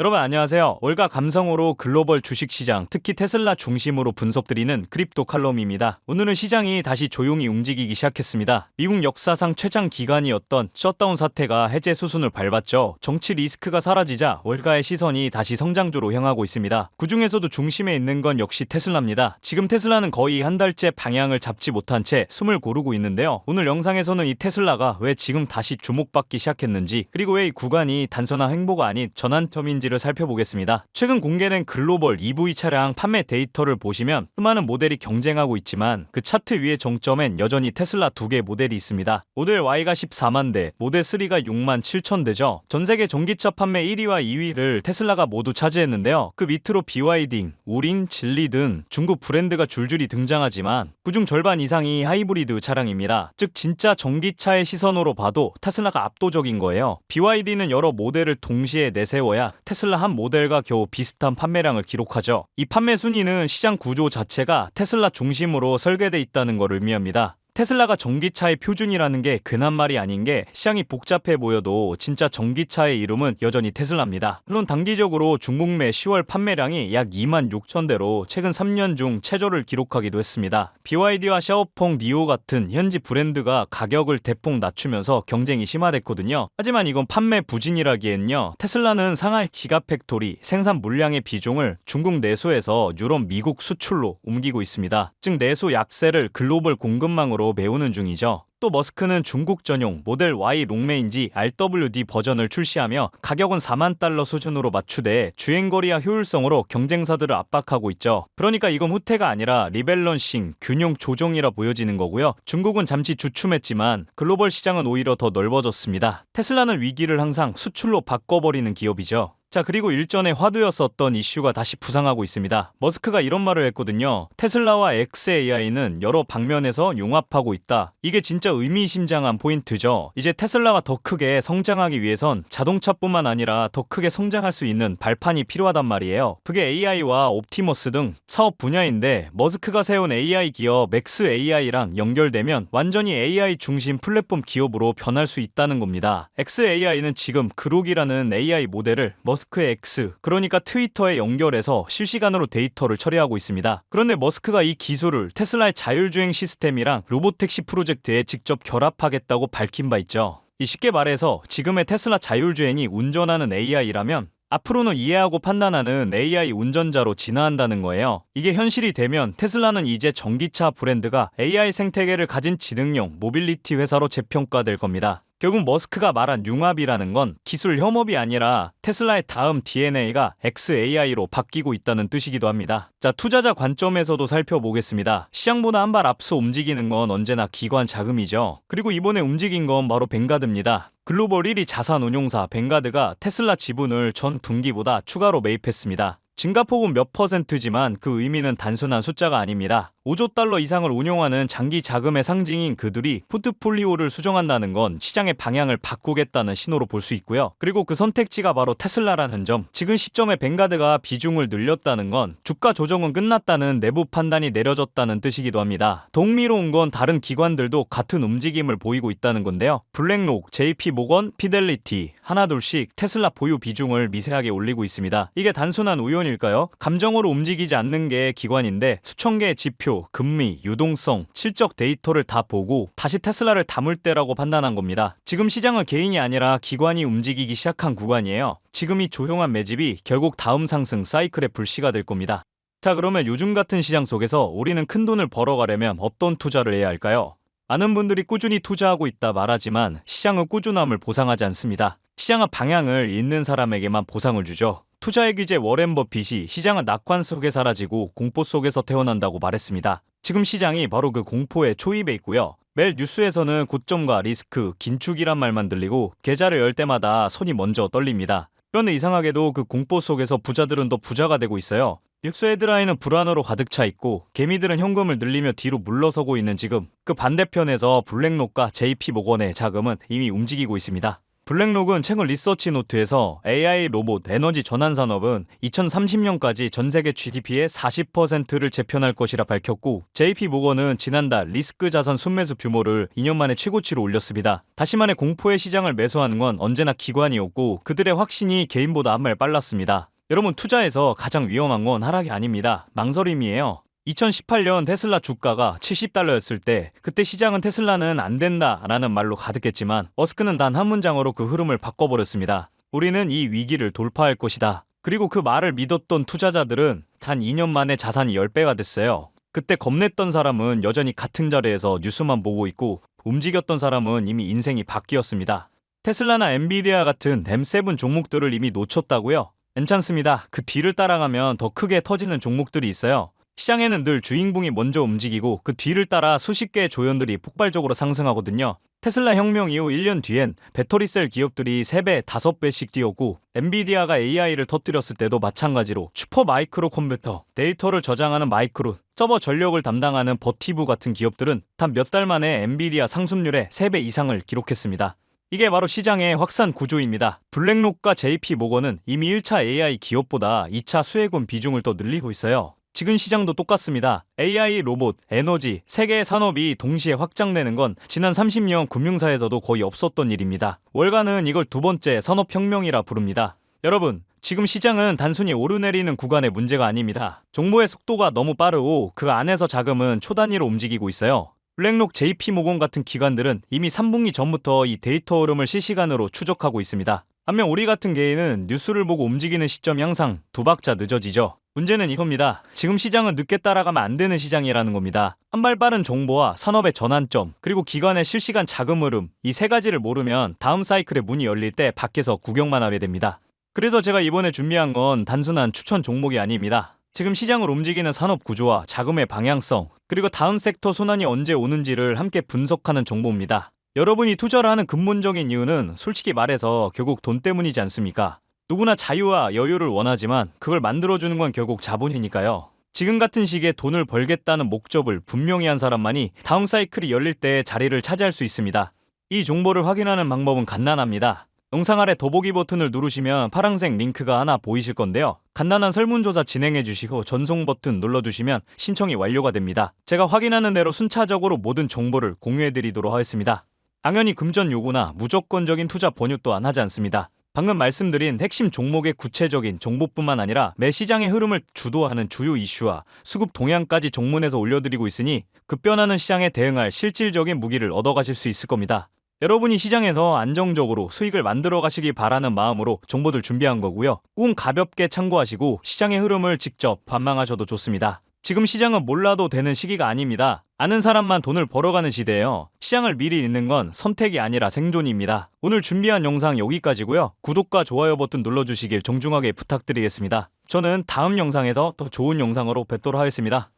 여러분 안녕하세요. 월가 감성으로 글로벌 주식시장, 특히 테슬라 중심으로 분석드리는 크립토 칼럼입니다. 오늘은 시장이 다시 조용히 움직이기 시작했습니다. 미국 역사상 최장 기간이었던 셧다운 사태가 해제 수순을 밟았죠. 정치 리스크가 사라지자 월가의 시선이 다시 성장조로 향하고 있습니다. 그 중에서도 중심에 있는 건 역시 테슬라입니다. 지금 테슬라는 거의 한 달째 방향을 잡지 못한 채 숨을 고르고 있는데요. 오늘 영상에서는 이 테슬라가 왜 지금 다시 주목받기 시작했는지, 그리고 왜 이 구간이 단순한 행보가 아닌 전환점인지 인지를 살펴보겠습니다. 최근 공개된 글로벌 EV 차량 판매 데이터를 보시면 수많은 모델이 경쟁하고 있지만 그 차트 위의 정점엔 여전히 테슬라 두 개 모델이 있습니다. 모델 Y가 14만 대, 모델 3가 6만 7천 대죠. 전 세계 전기차 판매 1위와 2위를 테슬라가 모두 차지했는데요. 그 밑으로 BYD, 우린, 진리 등 중국 브랜드가 줄줄이 등장하지만 그중 절반 이상이 하이브리드 차량입니다. 즉 진짜 전기차의 시선으로 봐도 테슬라가 압도적인 거예요. BYD는 여러 모델을 동시에 내세워야 테슬라 한 모델과 겨우 비슷한 판매량을 기록하죠. 이 판매 순위는 시장 구조 자체가 테슬라 중심으로 설계돼 있다는 걸 의미합니다. 테슬라가 전기차의 표준이라는 게 괜한 말이 아닌 게 시장이 복잡해 보여도 진짜 전기차의 이름은 여전히 테슬라입니다. 물론 단기적으로 중국내 10월 판매량이 약 2만 6천 대로 최근 3년 중 최저를 기록하기도 했습니다. BYD와 샤오펑 니오 같은 현지 브랜드가 가격을 대폭 낮추면서 경쟁이 심화됐거든요. 하지만 이건 판매 부진이라기엔요. 테슬라는 상하이 기가팩토리 생산 물량의 비중을 중국 내수에서 유럽, 미국 수출로 옮기고 있습니다. 즉 내수 약세를 글로벌 공급망으로 방식으로 메우는 중이죠. 또 머스크는 중국 전용 모델 Y 롱레인지 RWD 버전을 출시하며 가격은 4만 달러 수준으로 맞추되 주행거리와 효율성으로 경쟁사들을 압박하고 있죠. 그러니까 이건 후퇴가 아니라 리밸런싱, 균형 조정이라 보여지는 거고요. 중국은 잠시 주춤했지만 글로벌 시장은 오히려 더 넓어졌습니다. 테슬라는 위기를 항상 수출로 바꿔버리는 기업이죠. 자, 그리고 일전에 화두였었던 이슈가 다시 부상하고 있습니다. 머스크가 이런 말을 했거든요. 테슬라와 XAI는 여러 방면에서 융합하고 있다. 이게 진짜 의미심장한 포인트죠. 이제 테슬라가 더 크게 성장하기 위해선 자동차뿐만 아니라 더 크게 성장할 수 있는 발판이 필요하단 말이에요. 그게 AI와 옵티머스 등 사업 분야인데 머스크가 세운 AI 기업 XAI랑 연결되면 완전히 AI 중심 플랫폼 기업으로 변할 수 있다는 겁니다. XAI는 지금 그록이라는 AI 모델을 머스 머스크의 X, 그러니까 트위터에 연결해서 실시간으로 데이터를 처리하고 있습니다. 그런데 머스크가 이 기술을 테슬라의 자율주행 시스템이랑 로보택시 프로젝트에 직접 결합하겠다고 밝힌 바 있죠. 이 쉽게 말해서 지금의 테슬라 자율주행이 운전하는 AI라면 앞으로는 이해하고 판단하는 AI 운전자로 진화한다는 거예요. 이게 현실이 되면 테슬라는 이제 전기차 브랜드가 AI 생태계를 가진 지능형 모빌리티 회사로 재평가될 겁니다. 결국 머스크가 말한 융합이라는 건 기술 혐오이 아니라 테슬라의 다음 DNA가 XAI로 바뀌고 있다는 뜻이기도 합니다. 자, 투자자 관점에서도 살펴보겠습니다. 시장보다 한 발 앞서 움직이는 건 언제나 기관 자금이죠. 그리고 이번에 움직인 건 바로 뱅가드입니다. 글로벌 1위 자산 운용사 뱅가드가 테슬라 지분을 전 분기보다 추가로 매입했습니다. 증가폭은 몇 퍼센트지만 그 의미는 단순한 숫자가 아닙니다. 5조 달러 이상을 운용하는 장기 자금의 상징인 그들이 포트폴리오를 수정한다는 건 시장의 방향을 바꾸겠다는 신호로 볼 수 있고요. 그리고 그 선택지가 바로 테슬라라는 점. 지금 시점에 뱅가드가 비중을 늘렸다는 건 주가 조정은 끝났다는 내부 판단이 내려졌다는 뜻이기도 합니다. 동미로운 건 다른 기관들도 같은 움직임을 보이고 있다는 건데요. 블랙록, JP 모건, 피델리티 하나둘씩 테슬라 보유 비중을 미세하게 올리고 있습니다. 이게 단순한 우연 일까요? 감정으로 움직이지 않는 게 기관인데 수천 개의 지표 금리, 유동성, 실적 데이터를 다 보고 다시 테슬라를 담을 때라고 판단한 겁니다. 지금 시장은 개인이 아니라 기관이 움직이기 시작한 구간이에요. 지금 이 조용한 매집이 결국 다음 상승 사이클의 불씨가 될 겁니다. 자, 그러면 요즘 같은 시장 속에서 우리는 큰 돈을 벌어가려면 어떤 투자를 해야 할까요? 많은 분들이 꾸준히 투자하고 있다 말하지만 시장은 꾸준함을 보상하지 않습니다. 시장은 방향을 잃는 사람에게만 보상을 주죠. 투자의 기재 워렌 버핏이 시장은 낙관 속에 사라지고 공포 속에서 태어난다고 말했습니다. 지금 시장이 바로 그 공포의 초입에 있고요. 매일 뉴스에서는 고점과 리스크, 긴축이란 말만 들리고 계좌를 열 때마다 손이 먼저 떨립니다. 그런데 이상하게도 그 공포 속에서 부자들은 더 부자가 되고 있어요. 뉴스 헤드라인은 불안으로 가득 차 있고 개미들은 현금을 늘리며 뒤로 물러서고 있는 지금 그 반대편에서 블랙록과 JP 모건의 자금은 이미 움직이고 있습니다. 블랙록은 최근 리서치 노트에서 AI 로봇 에너지 전환 산업은 2030년까지 전 세계 GDP의 40%를 재편할 것이라 밝혔고 JP 모건은 지난달 리스크 자산 순매수 규모를 2년 만에 최고치로 올렸습니다. 다시 말해 공포의 시장을 매수하는 건 언제나 기관이었고 그들의 확신이 개인보다 한 발 빨랐습니다. 여러분 투자에서 가장 위험한 건 하락이 아닙니다. 망설임이에요. 2018년 테슬라 주가가 70달러였을 때 그때 시장은 테슬라는 안 된다라는 말로 가득했지만 머스크는 단 한 문장으로 그 흐름을 바꿔버렸습니다. 우리는 이 위기를 돌파할 것이다. 그리고 그 말을 믿었던 투자자들은 단 2년 만에 자산이 10배가 됐어요. 그때 겁냈던 사람은 여전히 같은 자리에서 뉴스만 보고 있고 움직였던 사람은 이미 인생이 바뀌었습니다. 테슬라나 엔비디아 같은 댐7 종목들을 이미 놓쳤다고요? 괜찮습니다. 그 뒤를 따라가면 더 크게 터지는 종목들이 있어요. 시장에는 늘 주인공이 먼저 움직이고 그 뒤를 따라 수십 개의 조연들이 폭발적으로 상승하거든요. 테슬라 혁명 이후 1년 뒤엔 배터리셀 기업들이 3배, 5배씩 뛰었고 엔비디아가 AI를 터뜨렸을 때도 마찬가지로 슈퍼 마이크로 컴퓨터, 데이터를 저장하는 마이크로, 서버 전력을 담당하는 버티브 같은 기업들은 단 몇 달 만에 엔비디아 상승률의 3배 이상을 기록했습니다. 이게 바로 시장의 확산 구조입니다. 블랙록과 JP 모건은 이미 1차 AI 기업보다 2차 수혜군 비중을 더 늘리고 있어요. 지금 시장도 똑같습니다. AI, 로봇, 에너지, 세 개의 산업이 동시에 확장되는 건 지난 30년 금융사에서도 거의 없었던 일입니다. 월가는 이걸 두 번째 산업혁명이라 부릅니다. 여러분, 지금 시장은 단순히 오르내리는 구간의 문제가 아닙니다. 종모의 속도가 너무 빠르고 그 안에서 자금은 초단위로 움직이고 있어요. 블랙록 JP모건 같은 기관들은 이미 3분기 전부터 이 데이터 흐름을 실시간으로 추적하고 있습니다. 반면 우리 같은 개인은 뉴스를 보고 움직이는 시점이 항상 두 박자 늦어지죠. 문제는 이겁니다. 지금 시장은 늦게 따라가면 안 되는 시장이라는 겁니다. 한 발 빠른 정보와 산업의 전환점, 그리고 기관의 실시간 자금 흐름, 이 세 가지를 모르면 다음 사이클의 문이 열릴 때 밖에서 구경만 하게 됩니다. 그래서 제가 이번에 준비한 건 단순한 추천 종목이 아닙니다. 지금 시장을 움직이는 산업 구조와 자금의 방향성, 그리고 다음 섹터 순환이 언제 오는지를 함께 분석하는 정보입니다. 여러분이 투자를 하는 근본적인 이유는 솔직히 말해서 결국 돈 때문이지 않습니까? 누구나 자유와 여유를 원하지만 그걸 만들어주는 건 결국 자본이니까요. 지금 같은 시기에 돈을 벌겠다는 목적을 분명히 한 사람만이 다음 사이클이 열릴 때 자리를 차지할 수 있습니다. 이 정보를 확인하는 방법은 간단합니다. 영상 아래 더보기 버튼을 누르시면 파란색 링크가 하나 보이실 건데요. 간단한 설문조사 진행해 주시고 전송 버튼 눌러주시면 신청이 완료가 됩니다. 제가 확인하는 대로 순차적으로 모든 정보를 공유해 드리도록 하겠습니다. 당연히 금전 요구나 무조건적인 투자 권유 또한 하지 않습니다. 방금 말씀드린 핵심 종목의 구체적인 정보뿐만 아니라 매 시장의 흐름을 주도하는 주요 이슈와 수급 동향까지 종문에서 올려드리고 있으니 급변하는 시장에 대응할 실질적인 무기를 얻어가실 수 있을 겁니다. 여러분이 시장에서 안정적으로 수익을 만들어 가시기 바라는 마음으로 정보들 준비한 거고요. 꿈 가볍게 참고하시고 시장의 흐름을 직접 관망하셔도 좋습니다. 지금 시장은 몰라도 되는 시기가 아닙니다. 아는 사람만 돈을 벌어가는 시대예요. 시장을 미리 읽는 건 선택이 아니라 생존입니다. 오늘 준비한 영상 여기까지고요. 구독과 좋아요 버튼 눌러주시길 정중하게 부탁드리겠습니다. 저는 다음 영상에서 더 좋은 영상으로 뵙도록 하겠습니다.